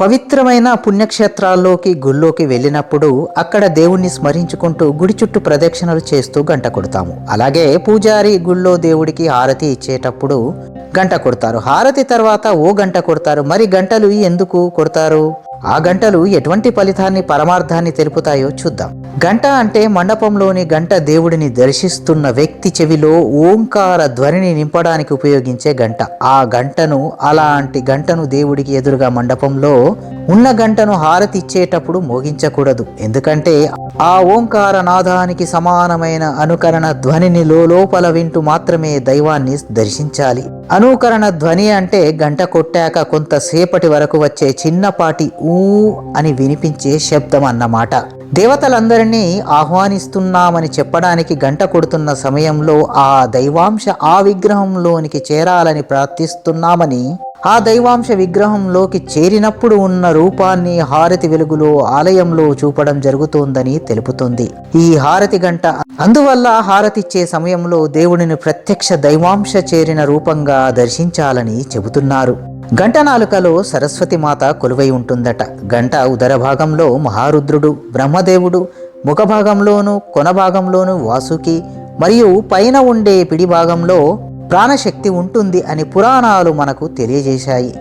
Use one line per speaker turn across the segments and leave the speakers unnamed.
పవిత్రమైన పుణ్యక్షేత్రాల్లోకి గుళ్ళోకి వెళ్ళినప్పుడు అక్కడ దేవుణ్ణి స్మరించుకుంటూ గుడి చుట్టూ ప్రదక్షిణలు చేస్తూ గంట కొడతాము. అలాగే పూజారి గుళ్ళో దేవుడికి హారతి ఇచ్చేటప్పుడు గంట కొడతారు. హారతి తర్వాత ఓ గంట కొడతారు. మరి గంటలు ఎందుకు కొడతారు? ఆ గంటలు ఎటువంటి ఫలితాన్ని పరమార్థాన్ని తెలుపుతాయో చూద్దాం. గంట అంటే మండపంలోని గంట దేవుడిని దర్శిస్తున్న వ్యక్తి చెవిలో ఓంకార ధ్వనిని నింపడానికి ఉపయోగించే గంట. ఆ గంటను అలాంటి గంటను దేవుడికి ఎదురుగా మండపంలో ఉన్న గంటను హారతి ఇచ్చేటప్పుడు మోగించకూడదు. ఎందుకంటే ఆ ఓంకార నాదానికి సమానమైన అనుకరణ ధ్వనిని లోపల వింటూ మాత్రమే దైవాన్ని దర్శించాలి. అనుకరణ ధ్వని అంటే గంట కొట్టాక కొంతసేపటి వరకు వచ్చే చిన్నపాటి ఊ అని వినిపించే శబ్దం అన్నమాట. దేవతలందరినీ ఆహ్వానిస్తున్నామని చెప్పడానికి గంట కొడుతున్న సమయంలో ఆ దైవాంశ ఆ విగ్రహంలోనికి చేరాలని ప్రార్థిస్తున్నామని ఆ దైవాంశ విగ్రహంలోకి చేరినప్పుడు ఉన్న రూపాన్ని హారతి వెలుగులో ఆలయంలో చూపడం జరుగుతోందని తెలుపుతుంది. ఈ హారతి గంట అందువల్ల హారతిచ్చే సమయంలో దేవుడిని ప్రత్యక్ష దైవాంశ చేరిన రూపంగా దర్శించాలని చెబుతున్నారు. గంట నాలుకలో సరస్వతి మాత కొలువై ఉంటుందట. గంట ఉదర భాగంలో మహారుద్రుడు బ్రహ్మదేవుడు ముఖ భాగంలోను కొన భాగంలోను వాసుకి మరియు పైన ఉండే పిడి భాగంలో ప్రాణశక్తి ఉంటుంది అని పురాణాలు మనకు తెలియజేశాయి.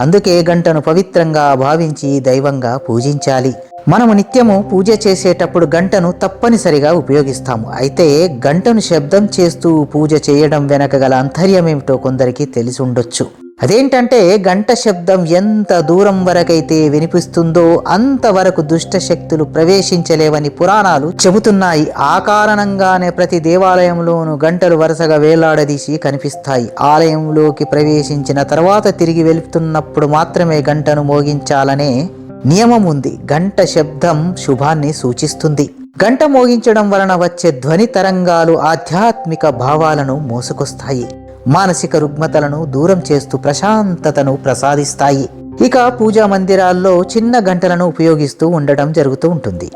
అందుకే గంటను పవిత్రంగా భావించి దైవంగా పూజించాలి. మనము నిత్యము పూజ చేసేటప్పుడు గంటను తప్పనిసరిగా ఉపయోగిస్తాము. అయితే గంటను శబ్దం చేస్తూ పూజ చేయడం వెనక గల అంతర్యమేమిటో కొందరికి తెలిసి ఉండొచ్చు. అదేంటంటే గంట శబ్దం ఎంత దూరం వరకైతే వినిపిస్తుందో అంతవరకు దుష్ట శక్తులు ప్రవేశించలేవని పురాణాలు చెబుతున్నాయి. ఆ కారణంగానే ప్రతి దేవాలయంలోనూ గంటలు వరుసగా వేలాడదీసి కనిపిస్తాయి. ఆలయంలోకి ప్రవేశించిన తర్వాత తిరిగి వెళుతున్నప్పుడు మాత్రమే గంటను మోగించాలనే నియమం ఉంది. గంట శబ్దం శుభాన్ని సూచిస్తుంది. గంట మోగించడం వలన వచ్చే ధ్వని తరంగాలు ఆధ్యాత్మిక భావాలను మోసుకొస్తాయి. మానసిక రుగ్మతలను దూరం చేస్తూ ప్రశాంతతను ప్రసాదిస్తాయి. ఇక పూజా మందిరాల్లో చిన్న గంటలను ఉపయోగిస్తూ ఉండటం జరుగుతూ ఉంటుంది.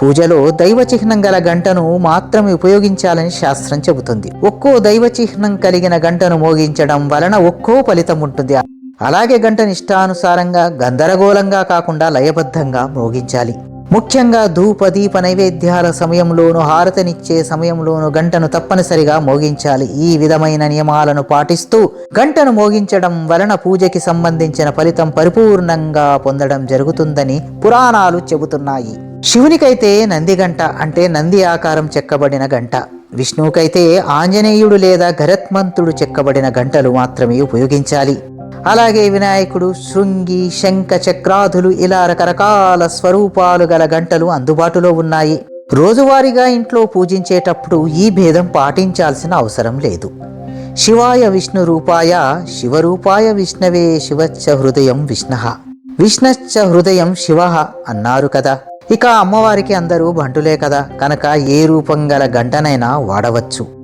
పూజలో దైవ చిహ్నం గల గంటను మాత్రమే ఉపయోగించాలని శాస్త్రం చెబుతుంది. ఒక్కో దైవ చిహ్నం కలిగిన గంటను మోగించడం వలన ఒక్కో ఫలితం ఉంటుంది. అలాగే గంటను ఇష్టానుసారంగా గందరగోళంగా కాకుండా లయబద్ధంగా మోగించాలి. ముఖ్యంగా ధూప దీప నైవేద్యాల సమయంలోనూ హారతనిచ్చే సమయంలోనూ గంటను తప్పనిసరిగా మోగించాలి. ఈ విధమైన నియమాలను పాటిస్తూ గంటను మోగించడం వలన పూజకి సంబంధించిన ఫలితం పరిపూర్ణంగా పొందడం జరుగుతుందని పురాణాలు చెబుతున్నాయి. శివునికైతే నంది గంట అంటే నంది ఆకారం చెక్కబడిన గంట. విష్ణువుకైతే ఆంజనేయుడు లేదా గరత్మంతుడు చెక్కబడిన గంటలు మాత్రమే ఉపయోగించాలి. అలాగే వినాయకుడు శృంగి శంఖ చక్రాధులు ఇలా రకరకాల స్వరూపాలు గల గంటలు అందుబాటులో ఉన్నాయి. రోజువారీగా ఇంట్లో పూజించేటప్పుడు ఈ భేదం పాటించాల్సిన అవసరం లేదు. శివాయ విష్ణు రూపాయ శివరూపాయ విష్ణవే శివచ్చ హృదయం విష్ణ. విష్ణశ్చ హృదయం శివ అన్నారు కదా. ఇక అమ్మవారికి అందరూ బంటులే కదా. కనుక ఏ రూపం గల గంటనైనా వాడవచ్చు.